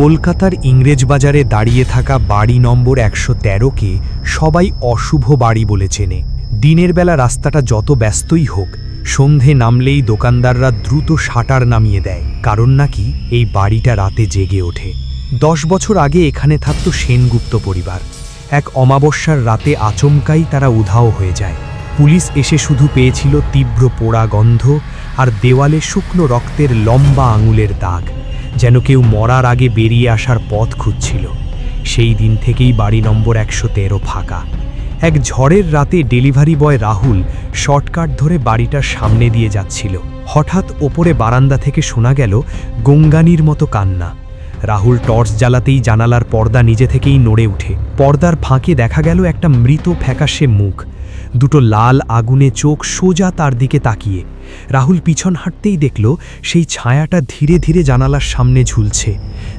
কলকাতার ইংরেজবাজারে দাঁড়িয়ে থাকা বাড়ি নম্বর একশো তেরোকে সবাই অশুভ বাড়ি বলে চেনে। দিনের বেলা রাস্তাটা যত ব্যস্তই হোক, সন্ধে নামলেই দোকানদাররা দ্রুত শাটার নামিয়ে দেয়, কারণ নাকি এই বাড়িটা রাতে জেগে ওঠে। দশ বছর আগে এখানে থাকত সেনগুপ্ত পরিবার। এক অমাবস্যার রাতে আচমকাই তারা উধাও হয়ে যায়। পুলিশ এসে শুধু পেয়েছিল তীব্র পোড়া গন্ধ আর দেওয়ালে শুকনো রক্তের লম্বা আঙুলের দাগ। যেন কেউ মরার আগে বেরিয়ে আসার পথ খুঁজছিল। সেই দিন থেকেই বাড়ি নম্বর একশো তেরো ফাঁকা। এক ঝড়ের রাতে ডেলিভারি বয় রাহুল শর্টকাট ধরে বাড়িটার সামনে দিয়ে যাচ্ছিল। হঠাৎ ওপরে বারান্দা থেকে শোনা গেল, গঙ্গানির মতো কান্না। রাহুল টর্চ জ্বালাতেই জানালার পর্দা নিজে থেকেই নড়ে উঠে পর্দার ফাঁকে দেখা গেল একটা মৃত ফ্যাকাশে মুখ। দুটো লাল আগুনে চোখ সোজা তার দিকে তাকিয়ে। রাহুল পিছন হাঁটতেই দেখল, সেই ছায়াটা ধীরে ধীরে জানালার সামনে ঝুলছে,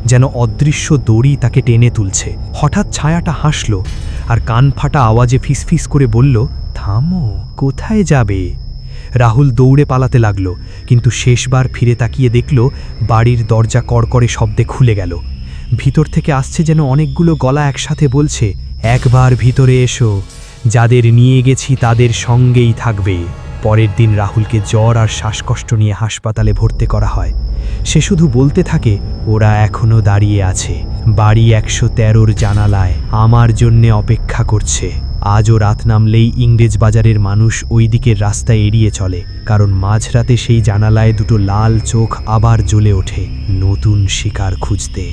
যেন অদৃশ্য দড়ি তাকে টেনে তুলছে। হঠাৎ ছায়াটা হাসল, আর কান ফাটা আওয়াজে ফিসফিস করে বলল, থামো, কোথায় যাবে? রাহুল দৌড়ে পালাতে লাগল, কিন্তু শেষবার ফিরে তাকিয়ে দেখল বাড়ির দরজা কড়কড়ে শব্দে খুলে গেল। ভিতর থেকে আসছে যেন অনেকগুলো গলা একসাথে বলছে, একবার ভিতরে এসো, যাদের নিয়ে গেছি তাদের সঙ্গেই থাকবে। পরের দিন রাহুলকে জ্বর আর শ্বাসকষ্ট নিয়ে হাসপাতালে ভর্তি করা হয়। সে শুধু বলতে থাকে, ওরা এখনও দাঁড়িয়ে আছে। বাড়ি একশো তেরোর জানালায়। আমার জন্যে অপেক্ষা করছে। আজও রাত নামলেই ইংরেজ বাজারের মানুষ ওই দিকের রাস্তায় এড়িয়ে চলে, কারণ মাঝরাতে সেই জানালায় দুটো লাল চোখ আবার জ্বলে ওঠে নতুন শিকার খুঁজতে।